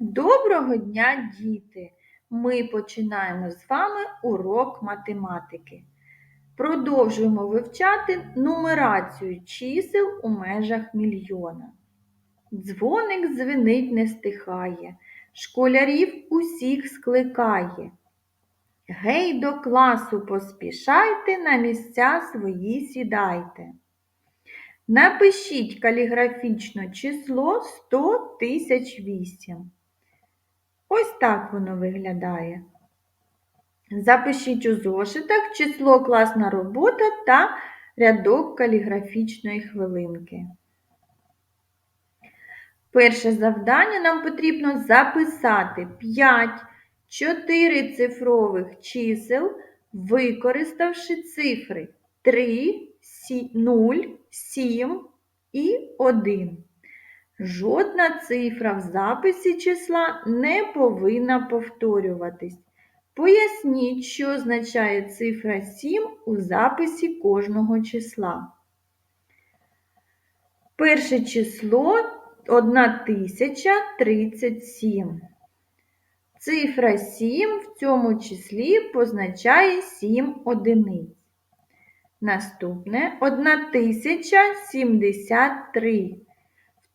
Доброго дня, діти! Ми починаємо з вами урок математики. Продовжуємо вивчати нумерацію чисел у межах мільйона. Дзвоник дзвенить не стихає, школярів усіх скликає. Гей, до класу поспішайте, на місця свої сідайте. Напишіть каліграфічно число 100 тисяч вісім. Ось так воно виглядає. Запишіть у зошитах число класна робота та рядок каліграфічної хвилинки. Перше завдання нам потрібно записати 5 чотирицифрових чисел, використавши цифри 3, 0, 7 і 1. Жодна цифра в записі числа не повинна повторюватись. Поясніть, що означає цифра 7 у записі кожного числа. Перше число 1037. Цифра 7 в цьому числі позначає 7 одиниць. Наступне 1073.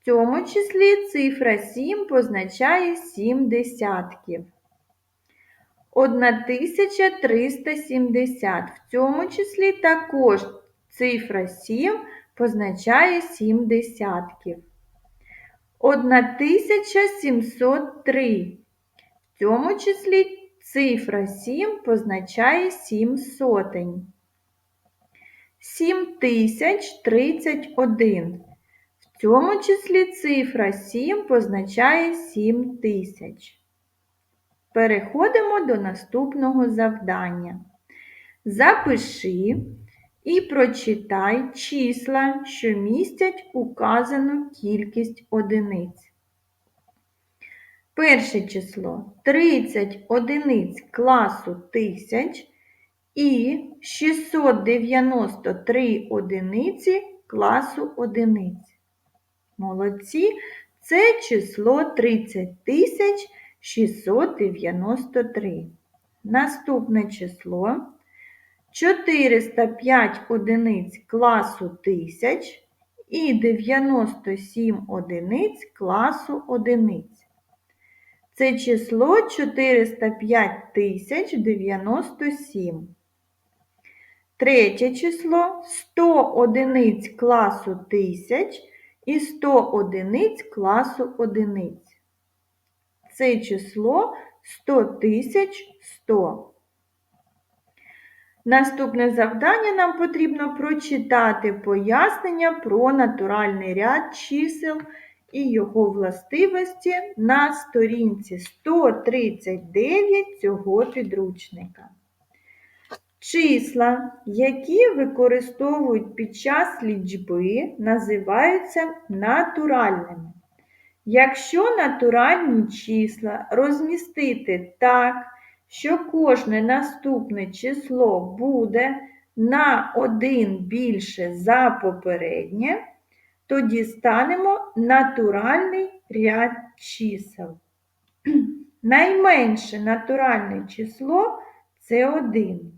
В цьому числі цифра 7 позначає 7 десятків. 1370. В цьому числі також цифра 7 позначає 7 десятків. 1703. В цьому числі цифра 7 позначає 7 сотень. 7031. Цьому числі цифра 7 позначає 7 тисяч. Переходимо до наступного завдання. Запиши і прочитай числа, що містять указану кількість одиниць. Перше число 30 одиниць класу тисяч і 693 одиниці класу одиниць. Молодці, це число 30 693. Наступне число 405 одиниць класу тисяч і 97 одиниць класу одиниць. Це число 405 097. Третє число 100 одиниць класу тисяч і 100 одиниць класу одиниць. Це число 100 тисяч 100. Наступне завдання нам потрібно прочитати пояснення про натуральний ряд чисел і його властивості на сторінці 139 цього підручника. Числа, які використовують під час лічби, називаються натуральними. Якщо натуральні числа розмістити так, що кожне наступне число буде на один більше за попереднє, то дістанемо натуральний ряд чисел. Найменше натуральне число це 1.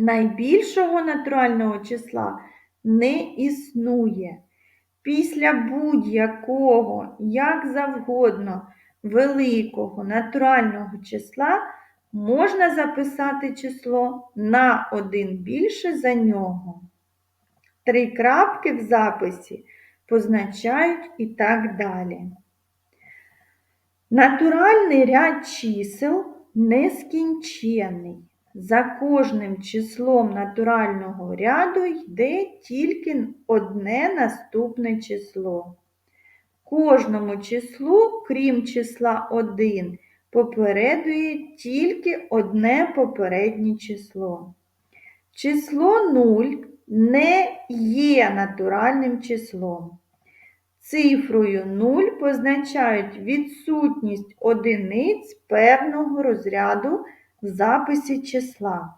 Найбільшого натурального числа не існує. Після будь-якого, як завгодно, великого натурального числа можна записати число на один більше за нього. Три крапки в записі позначають і так далі. Натуральний ряд чисел нескінчений. За кожним числом натурального ряду йде тільки одне наступне число. Кожному числу, крім числа 1, попередує тільки одне попереднє число. Число 0 не є натуральним числом. Цифрою 0 позначають відсутність одиниць певного розряду в записі числа.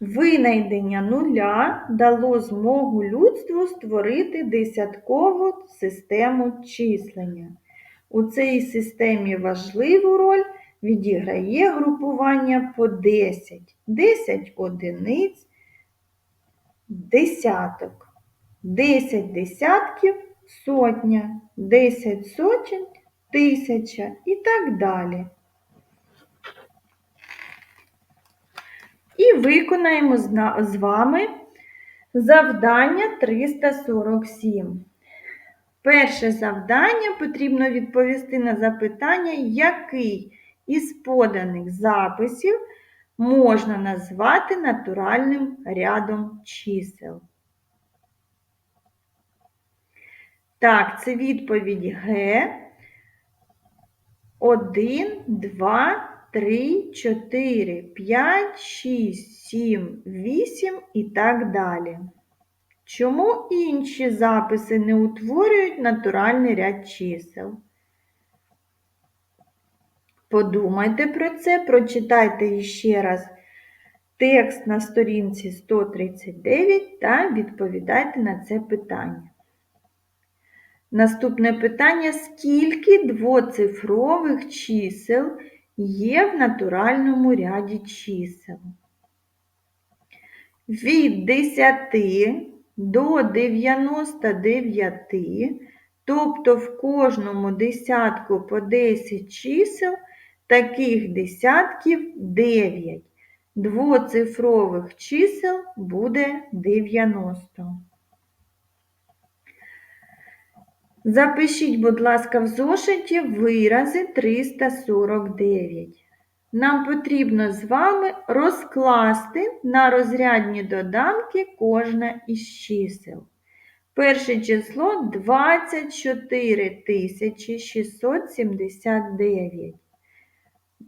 Винайдення нуля дало змогу людству створити десяткову систему числення. У цій системі важливу роль відіграє групування по 10. 10 одиниць, десяток. 10 десятків сотня, 10 сотень тисяча і так далі. І виконаємо з вами завдання 347. Перше завдання потрібно відповісти на запитання, який із поданих записів можна назвати натуральним рядом чисел. Так, це відповідь Г. 1, 2, 3, 4, 5, 6, 7, 8 і так далі. Чому інші записи не утворюють натуральний ряд чисел? Подумайте про це, прочитайте іще раз текст на сторінці 139 та відповідайте на це питання. Наступне питання: скільки двоцифрових чисел є в натуральному ряді чисел? Від 10 до 99, тобто в кожному десятку по 10 чисел, таких десятків 9. Двоцифрових чисел буде 90. Запишіть, будь ласка, в зошиті вирази 349. Нам потрібно з вами розкласти на розрядні доданки кожне із чисел. Перше число 24 679.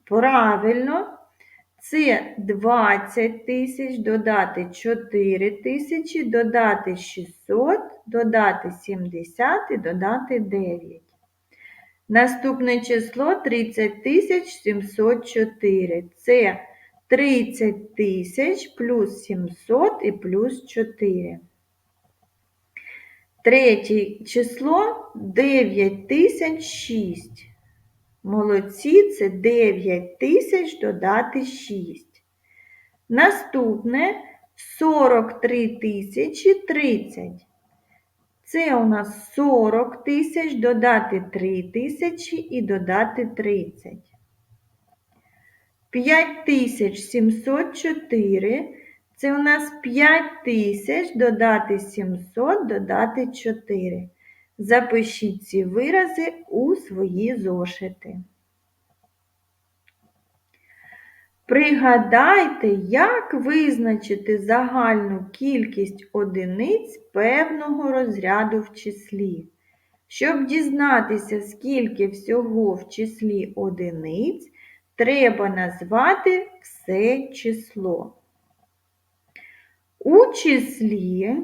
Правильно, це 20 тисяч, додати 4 тисячі, додати 600, додати 70 і додати 9. Наступне число 30 тисяч 704. Це 30 тисяч плюс 700 і плюс 4. Третє число 9006. Молодці це 9 тисяч додати 6. Наступне 43 тисячі 30. Це у нас 40 тисяч додати 3 тисячі і додати 30. 5704 це у нас 5 тисяч додати 700 додати 4. Запишіть ці вирази у свої зошити. Пригадайте, як визначити загальну кількість одиниць певного розряду в числі. Щоб дізнатися, скільки всього в числі одиниць, треба назвати все число. У числі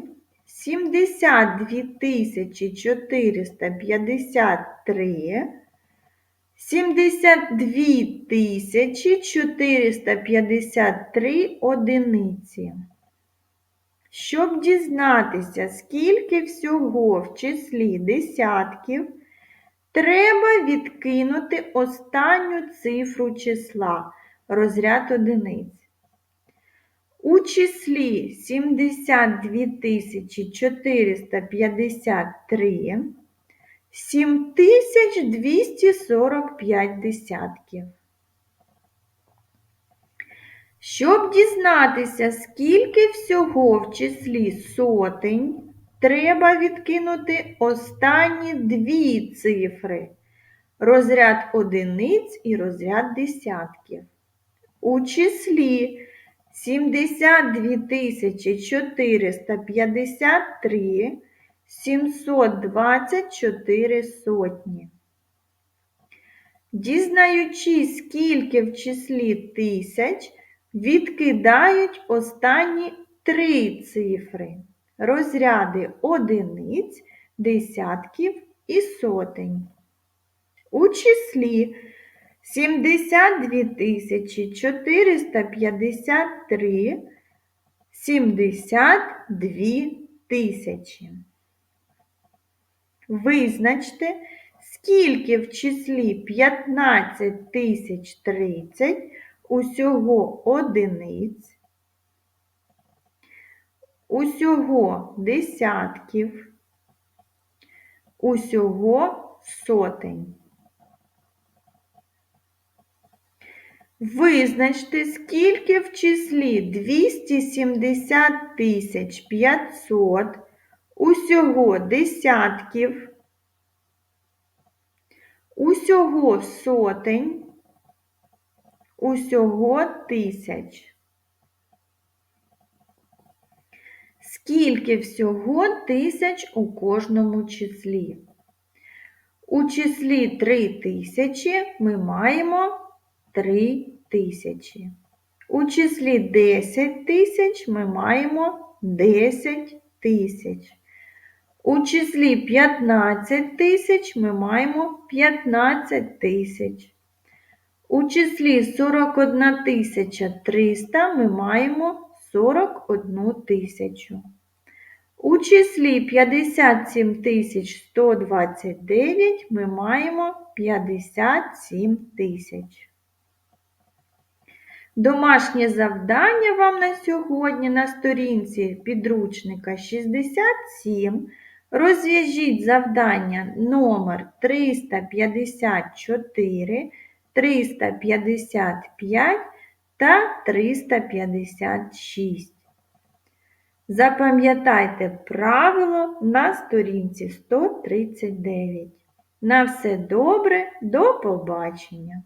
72 453 72 453 одиниці. Щоб дізнатися, скільки всього в числі десятків, треба відкинути останню цифру числа розряд одиниць. У числі 72 453 7245 десятків. Щоб дізнатися, скільки всього в числі сотень, треба відкинути останні дві цифри розряд одиниць і розряд десятків. У числі 72 453 724 сотні. Дізнаючись, скільки в числі тисяч, відкидають останні три цифри розряди одиниць, десятків і сотень. У числі 72 453 72 тисячі. Визначте, Скільки в числі 15 тисяч 30 усього одиниць, усього десятків, усього сотень. Визначте, скільки в числі 270 тисяч 500 усього десятків, усього сотень, усього тисяч. Скільки всього тисяч у кожному числі? У числі 3 тисячі ми маємо 3 тисячі. У числі 10 тисяч ми маємо 10 тисяч. У числі 15 тисяч ми маємо 15 тисяч. У числі 41 тисяча 300 ми маємо 41 тисячу. У числі 57 тисяч 129 ми маємо 57 тисяч. Домашнє завдання вам на сьогодні на сторінці підручника 67. Розв'яжіть завдання номер 354, 355 та 356. Запам'ятайте правило на сторінці 139. На все добре, до побачення!